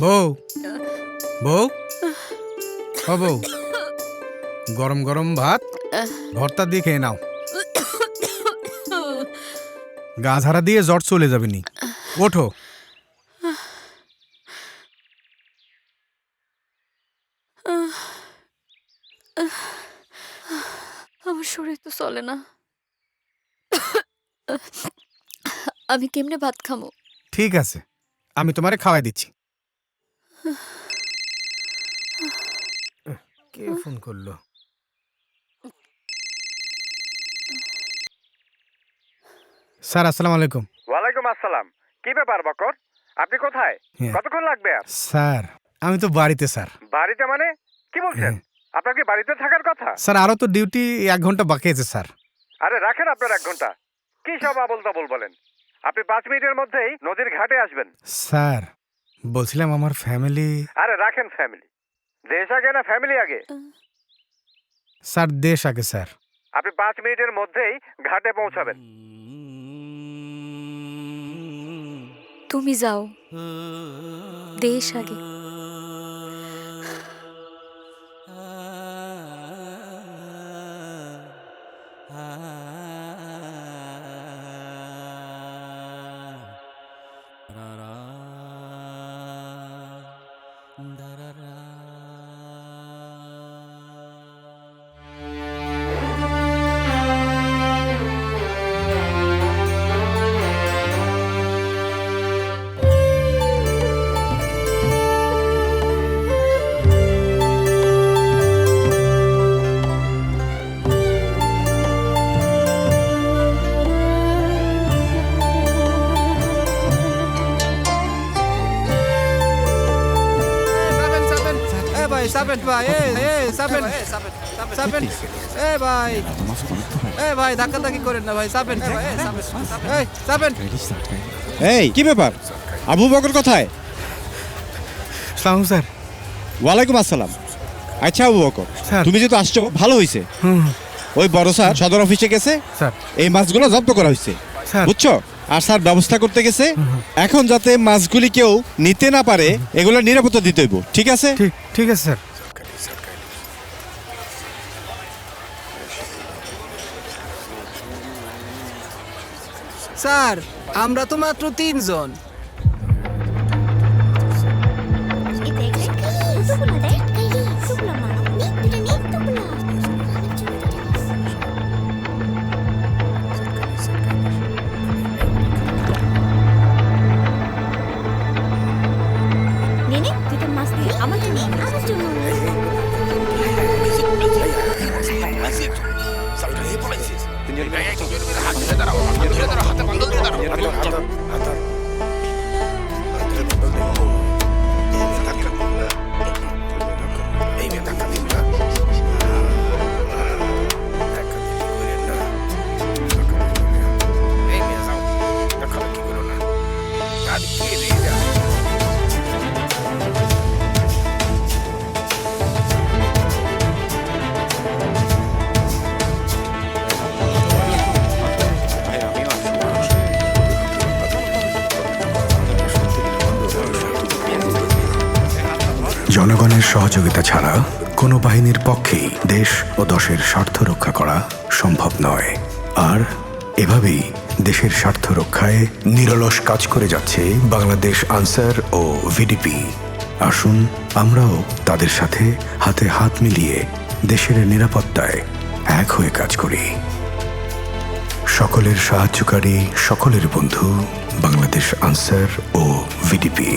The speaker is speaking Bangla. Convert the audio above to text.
বউ। বউ? ও বউ। গরম গরম ভাত ভর্তা দিয়ে খেয়ে নাও। গা ঝাড়া দিয়ে জ্বর চলে যাবে নি। ওঠো। আমার শরীর তো চলে না। আমি কেমনে ভাত খামো? ঠিক আছে আমি তোমারে খাওয়াই দিচ্ছি। কে ফোন করল? স্যার আসসালামু আলাইকুম। ওয়ালাইকুম আসসালাম। কি ব্যাপার বকর? আপনি কোথায়? হ্যাঁ। কতক্ষণ লাগবে আর? স্যার আমি তো বাড়িতে স্যার। বাড়িতে মানে? কি বলছেন? হ্যাঁ। আপনার কি বাড়িতে থাকার কথা? স্যার আরও তো ডিউটি এক ঘণ্টা বাকি আছে স্যার। আরে রাখেন আপনার এক ঘণ্টা। কি সব আবল তাবল বলেন? আপনি পাঁচ মিনিটের মধ্যেই নদীর ঘাটে আসবেন। স্যার বলছিলাম আমার ফ্যামিলি আরে রাখেন ফ্যামিলি দেশ আগে না ফ্যামিলি আগে? স্যার দেশ আগে স্যার। আপনি পাঁচ মিনিটের মধ্যেই ঘাটে পৌঁছাবেন। তুমি যাও। দেশ আগে। এ ভাই এ এ এ ভাই এ ভাই ধাক্কা ধাক্কি করেন না ভাই সাবেন, এই এই কি ব্যাপার? আবু বকর কোথায়? সালাম স্যার। ওয়ালাইকুম আসসালাম। আচ্ছা আবু বকর। তুমি যেহেতু আসছো ভালো হয়েছে হুম। ওই বড় স্যার সদর অফিসে গেছে। স্যার। এই মাছগুলো জব্দ করা হয়েছে স্যার। বুঝছ? আর স্যার ব্যবস্থা করতে গেছে। এখন যাতে মাছগুলি কেউ নিতে না পারে এগুলো নিরাপত্তা দিতে হইব। ঠিক আছে? ঠিক ঠিক আছে স্যার। স্যার আমরা তো মাত্র তিনজন। 정렬이 아기네다라고 아기네다라 하다 방금 되다라고 জনগণের সহযোগিতা ছাড়া কোনো বাহিনীর পক্ষেই দেশ ও দশের স্বার্থ রক্ষা করা সম্ভব নয়। আর এভাবেই দেশের স্বার্থ রক্ষায় নিরলস কাজ করে যাচ্ছে বাংলাদেশ আনসার ও ভিডিপি। আসুন আমরাও তাদের সাথে হাতে হাত মিলিয়ে দেশের নিরাপত্তায় এক হয়ে কাজ করি। সকলের সাহায্যকারী সকলের বন্ধু বাংলাদেশ আনসার ও ভিডিপি।